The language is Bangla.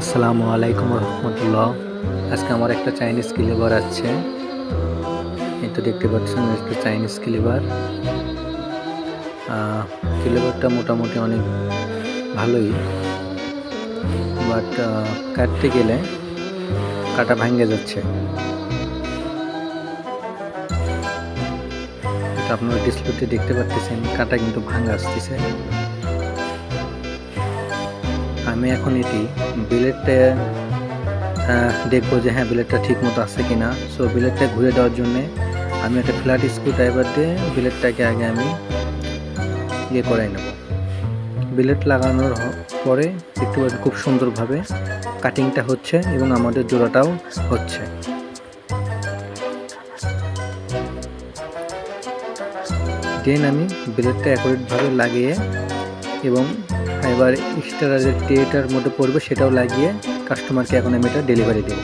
আসসালামু আলাইকুম রহমতুল্লাহ। আজকে আমার একটা চাইনিজ ক্লিভার আছে। এই তো দেখতে পাচ্ছেন, একটা চাইনিজ ক্লিভার ক্লিভারটা মোটামুটি অনেক ভালোই। বাট কাটতে গেলে কাটা ভাঙ্গে যাচ্ছে। এটা আপনারা ডিসপ্লেতে দেখতে পাচ্ছেন কাটা কিন্তু ভাঙ্গা আসতেছে। আমি এখন এটি বিলেটটা দেখব যে হ্যাঁ বিলেটটা ঠিক মতো আছে কি না সো বিলেটটা ঘুরে দেওয়ার জন্যে আমি একটা ফ্ল্যাট স্ক্রু ড্রাইভার দিয়ে বিলেটটাকে আগে আমি ইয়ে করাই নেব। বিলেট লাগানোর পরে পাচ্ছেন খুব সুন্দরভাবে কাটিংটা হচ্ছে এবং আমাদের জোড়াটাও হচ্ছে। দেন আমি বিলেটটা অ্যাকুরেটভাবে লাগিয়ে এবং এবার এক্সট্রা যে ট্রেটার মধ্যে পড়বে সেটাও লাগিয়ে কাস্টমারকে এখন আমি এটা ডেলিভারি দেবো।